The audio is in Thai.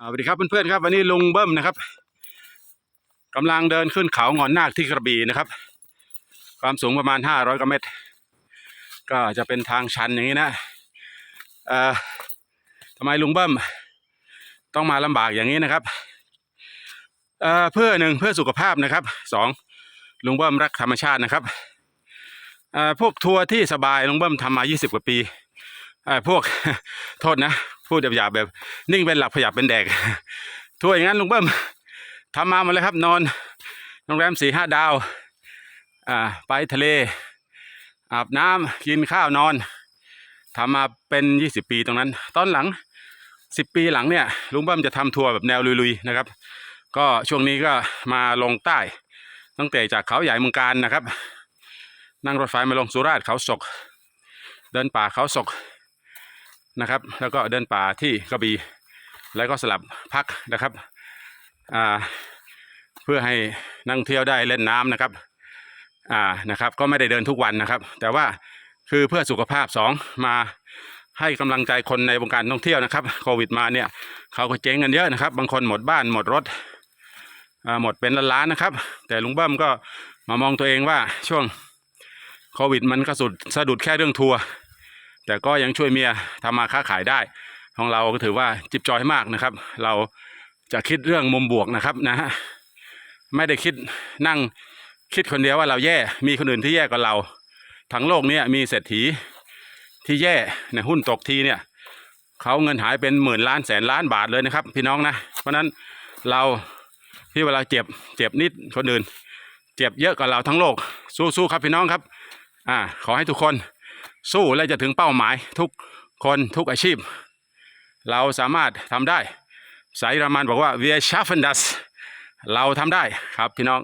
สวัสดีครับเพื่อนๆครับวันนี้ลุงเบิ้มนะครับกำลังเดินขึ้นเขาหงอนนาคที่กระบี่นะครับ ความสูงประมาณ500กว่าเมตร ก็จะเป็นทางชันอย่างนี้นะเอ่อทำไมลุงเบิ้มต้องมาลำบากอย่างนี้นะครับเอ่อเพื่อหนึ่งเพื่อสุขภาพนะครับสองลุงเบิ้มรักธรรมชาตินะครับเอ่อพวกทัวร์ที่สบายลุงเบิ้มทำมา20กว่าปี พวกโทษนะพูดหยาบๆแบบ นิ่งเป็นหลับขยับเป็นแดกทัวอย่างนั้นลุงเบิ้มทำมาหมดเลยครับ นอนโรงแรมสี่ห้าดาว อ่า ไปทะเล อาบน้ำกินข้าวนอนทำมาเป็นยี่สิบปีตรงนั้น ตอนหลังสิบปีหลังเนี่ย ลุงเบิ้มจะทำทัวร์แบบแนวลุยๆนะครับ ก็ช่วงนี้ก็มาลงใต้ ตั้งแต่จากเขาใหญ่เมืองการนะครับ นั่งรถไฟมาลงสุราษฎร์เขาศก เดินป่าเขาศก นะครับ แล้วก็เดินป่าที่กระบี่แล้วก็สลับพักนะครับเพื่อให้นักท่งเที่ยวได้เล่นน้ำนะครับอ่านะครับ ก็ไม่ได้เดินทุกวันนะครับ แต่ว่าคือเพื่อสุขภาพสองมาให้กำลังใจคนในวงการท่องเที่ยวนะครับโควิดมาเนี่ยเขาก็เจ๊งกันเยอะนะครับ บางคนหมดบ้านหมดรถหมดเป็นล้านๆนะครับ แต่ลุงเบิ้มก็มามองตัวเองว่าช่วงโควิดมันก็สุดสะดุดแค่เรื่องทัวร์ แต่ก็ยังช่วยเมียทำมาค้าขายได้ ของเราก็ถือว่าจิบจอยมากนะครับ เราจะคิดเรื่องมุมบวกนะครับนะฮะไม่ได้คิดนั่งคิดคนเดียวว่าเราแย่ มีคนอื่นที่แย่กว่าเรา ทั้งโลกเนี้มีเศรษฐีที่แย่ในหุ้นตกทีเนี่ยเขาเงินหายเป็นหมื่นล้านแสนล้านบาทเลยนะครับ พี่น้องนะ เพราะฉะนั้นเราที่เวลาเจ็บเจ็บนิดคนอื่น เจ็บเยอะกว่าเราทั้งโลกสู้ๆครับพี่น้องครับ อ่า ขอให้ทุกคน สู้และจะถึงเป้าหมายทุกคนทุกอาชีพ เราสามารถทำได้ สายรามันบอกว่า wir schaffen das เราทำได้ครับพี่น้อง